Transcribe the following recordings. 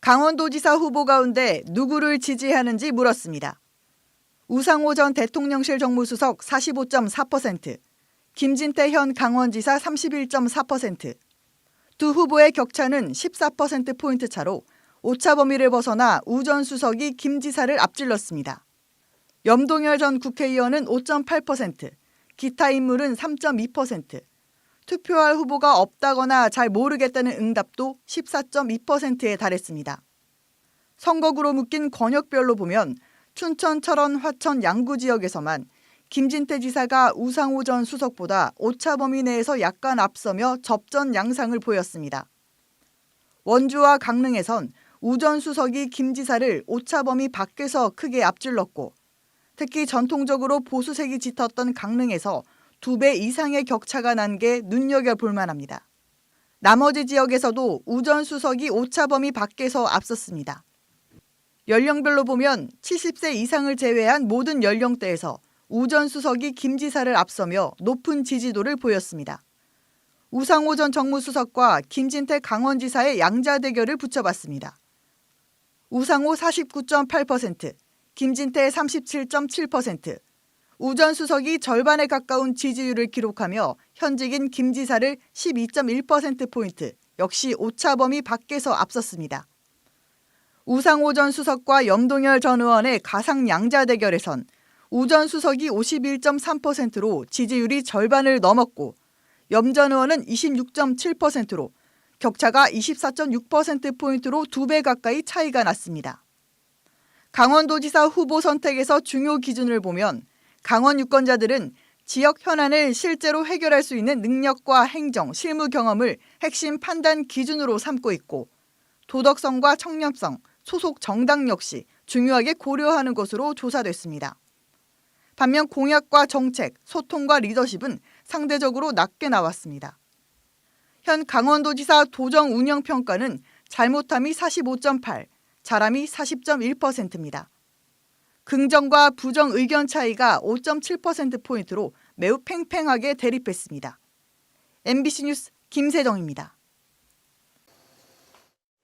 강원도지사 후보 가운데 누구를 지지하는지 물었습니다. 우상호 전 대통령실 정무수석 45.4%, 김진태 현 강원지사 31.4%. 두 후보의 격차는 14%포인트 차로 오차 범위를 벗어나 우 전 수석이 김 지사를 앞질렀습니다. 염동열 전 국회의원은 5.8%, 기타 인물은 3.2%, 투표할 후보가 없다거나 잘 모르겠다는 응답도 14.2%에 달했습니다. 선거구로 묶인 권역별로 보면 춘천, 철원, 화천, 양구 지역에서만 김진태 지사가 우상호 전 수석보다 오차 범위 내에서 약간 앞서며 접전 양상을 보였습니다. 원주와 강릉에선 우 전 수석이 김 지사를 오차 범위 밖에서 크게 앞질렀고 특히 전통적으로 보수색이 짙었던 강릉에서 두 배 이상의 격차가 난 게 눈여겨볼 만합니다. 나머지 지역에서도 우전 수석이 오차 범위 밖에서 앞섰습니다. 연령별로 보면 70세 이상을 제외한 모든 연령대에서 우전 수석이 김 지사를 앞서며 높은 지지도를 보였습니다. 우상호 전 정무수석과 김진태 강원지사의 양자 대결을 붙여봤습니다. 우상호 49.8%, 김진태 37.7%, 우 전 수석이 절반에 가까운 지지율을 기록하며 현직인 김 지사를 12.1%포인트, 역시 오차 범위 밖에서 앞섰습니다. 우상호 전 수석과 염동열 전 의원의 가상 양자 대결에선 우 전 수석이 51.3%로 지지율이 절반을 넘었고 염 전 의원은 26.7%로 격차가 24.6%포인트로 두 배 가까이 차이가 났습니다. 강원도지사 후보 선택에서 중요 기준을 보면 강원 유권자들은 지역 현안을 실제로 해결할 수 있는 능력과 행정, 실무 경험을 핵심 판단 기준으로 삼고 있고 도덕성과 청렴성, 소속 정당 역시 중요하게 고려하는 것으로 조사됐습니다. 반면 공약과 정책, 소통과 리더십은 상대적으로 낮게 나왔습니다. 현 강원도지사 도정 운영 평가는 잘못함이 45.8, 잘함이 40.1%입니다. 긍정과 부정 의견 차이가 5.7%포인트로 매우 팽팽하게 대립했습니다. MBC 뉴스 김세정입니다.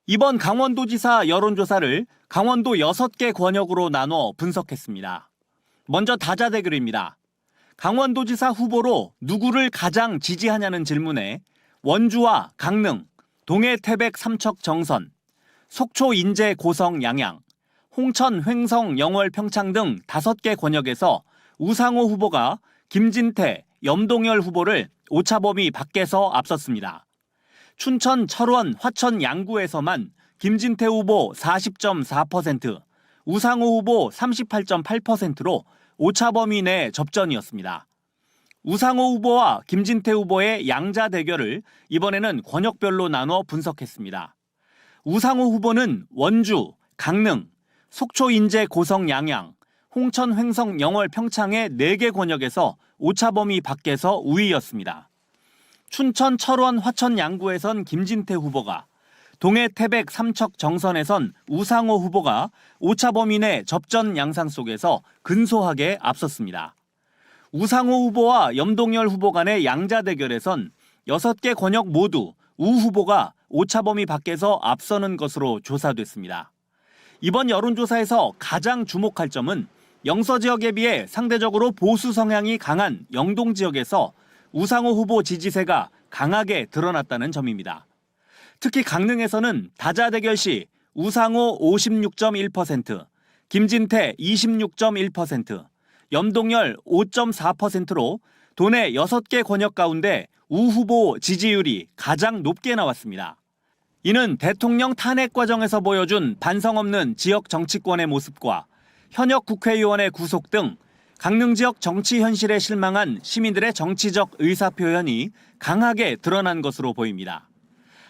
이번 강원도지사 여론조사를 강원도 6개 권역으로 나눠 분석했습니다. 먼저 다자 대결입니다. 강원도지사 후보로 누구를 가장 지지하냐는 질문에 원주와 강릉, 동해 태백 삼척 정선, 속초 인제 고성 양양, 홍천 횡성 영월 평창 등 5개 권역에서 우상호 후보가 김진태, 염동열 후보를 오차범위 밖에서 앞섰습니다. 춘천, 철원, 화천, 양구에서만 김진태 후보 40.4%, 우상호 후보 38.8%로 오차 범위 내 접전이었습니다. 우상호 후보와 김진태 후보의 양자 대결을 이번에는 권역별로 나눠 분석했습니다. 우상호 후보는 원주, 강릉, 속초 인제 고성 양양, 홍천 횡성 영월 평창의 4개 권역에서 오차 범위 밖에서 우위였습니다. 춘천, 철원, 화천, 양구에선 김진태 후보가, 동해 태백 삼척 정선에선 우상호 후보가 오차 범위 내 접전 양상 속에서 근소하게 앞섰습니다. 우상호 후보와 염동열 후보 간의 양자 대결에선 6개 권역 모두 우 후보가 오차 범위 밖에서 앞서는 것으로 조사됐습니다. 이번 여론조사에서 가장 주목할 점은 영서 지역에 비해 상대적으로 보수 성향이 강한 영동 지역에서 우상호 후보 지지세가 강하게 드러났다는 점입니다. 특히 강릉에서는 다자 대결 시 우상호 56.1%, 김진태 26.1%, 염동열 5.4%로 도내 6개 권역 가운데 우 후보 지지율이 가장 높게 나왔습니다. 이는 대통령 탄핵 과정에서 보여준 반성 없는 지역 정치권의 모습과 현역 국회의원의 구속 등 강릉 지역 정치 현실에 실망한 시민들의 정치적 의사 표현이 강하게 드러난 것으로 보입니다.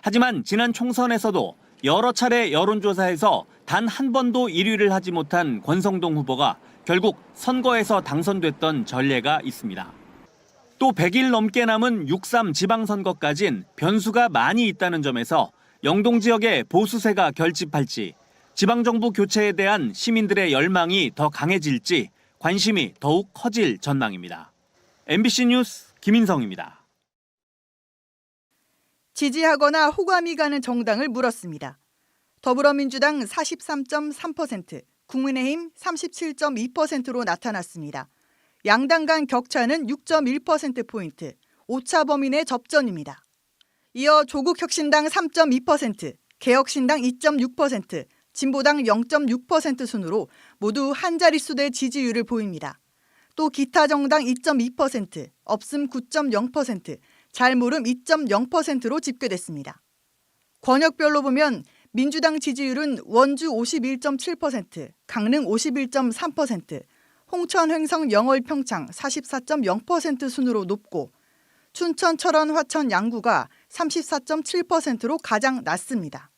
하지만 지난 총선에서도 여러 차례 여론조사에서 단 한 번도 1위를 하지 못한 권성동 후보가 결국 선거에서 당선됐던 전례가 있습니다. 또 100일 넘게 남은 6.3 지방선거까진 변수가 많이 있다는 점에서 영동 지역의 보수세가 결집할지 지방정부 교체에 대한 시민들의 열망이 더 강해질지 관심이 더욱 커질 전망입니다. MBC 뉴스 김인성입니다. 지지하거나 호감이 가는 정당을 물었습니다. 더불어민주당 43.3%, 국민의힘 37.2%로 나타났습니다. 양당 간 격차는 6.1%포인트, 오차 범위 내 접전입니다. 이어 조국혁신당 3.2%, 개혁신당 2.6%, 진보당 0.6% 순으로 모두 한 자릿수대 지지율을 보입니다. 또 기타 정당 2.2%, 없음 9.0%, 잘 모름 2.0%로 집계됐습니다. 권역별로 보면 민주당 지지율은 원주 51.7%, 강릉 51.3%, 홍천, 횡성, 영월, 평창 44.0% 순으로 높고 춘천, 철원, 화천, 양구가 34.7%로 가장 낮습니다.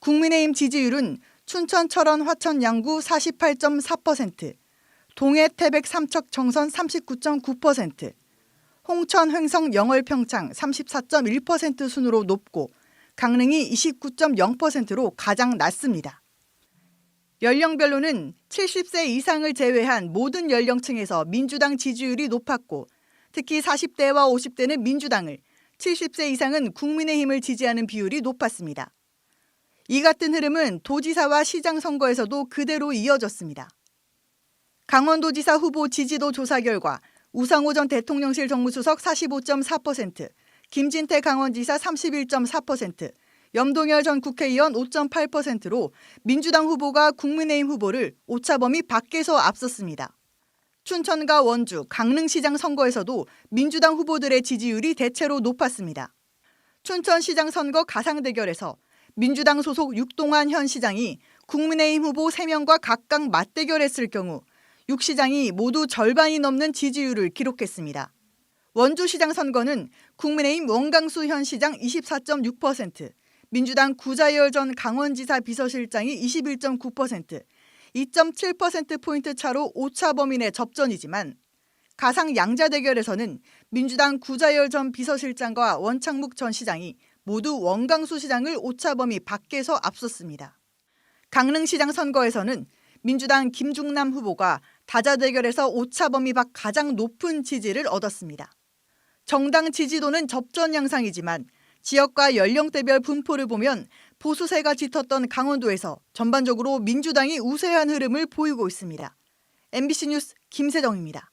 국민의힘 지지율은 춘천, 철원, 화천, 양구 48.4%, 동해, 태백, 삼척, 정선 39.9%, 홍천, 횡성, 영월, 평창 34.1% 순으로 높고 강릉이 29.0%로 가장 낮습니다. 연령별로는 70세 이상을 제외한 모든 연령층에서 민주당 지지율이 높았고 특히 40대와 50대는 민주당을, 70세 이상은 국민의힘을 지지하는 비율이 높았습니다. 이 같은 흐름은 도지사와 시장 선거에서도 그대로 이어졌습니다. 강원도지사 후보 지지도 조사 결과 우상호 전 대통령실 정무수석 45.4%, 김진태 강원지사 31.4%, 염동열 전 국회의원 5.8%로 민주당 후보가 국민의힘 후보를 오차범위 밖에서 앞섰습니다. 춘천과 원주, 강릉시장 선거에서도 민주당 후보들의 지지율이 대체로 높았습니다. 춘천시장 선거 가상 대결에서 민주당 소속 육동환 현 시장이 국민의힘 후보 3명과 각각 맞대결했을 경우 6시장이 모두 절반이 넘는 지지율을 기록했습니다. 원주시장 선거는 국민의힘 원강수 현 시장 24.6%, 민주당 구자열 전 강원지사 비서실장이 21.9%, 2.7%포인트 차로 오차 범위 내 접전이지만 가상 양자 대결에서는 민주당 구자열 전 비서실장과 원창묵 전 시장이 모두 원강수 시장을 오차 범위 밖에서 앞섰습니다. 강릉시장 선거에서는 민주당 김중남 후보가 다자 대결에서 오차 범위 밖 가장 높은 지지를 얻었습니다. 정당 지지도는 접전 양상이지만 지역과 연령대별 분포를 보면 보수세가 짙었던 강원도에서 전반적으로 민주당이 우세한 흐름을 보이고 있습니다. MBC 뉴스 김세정입니다.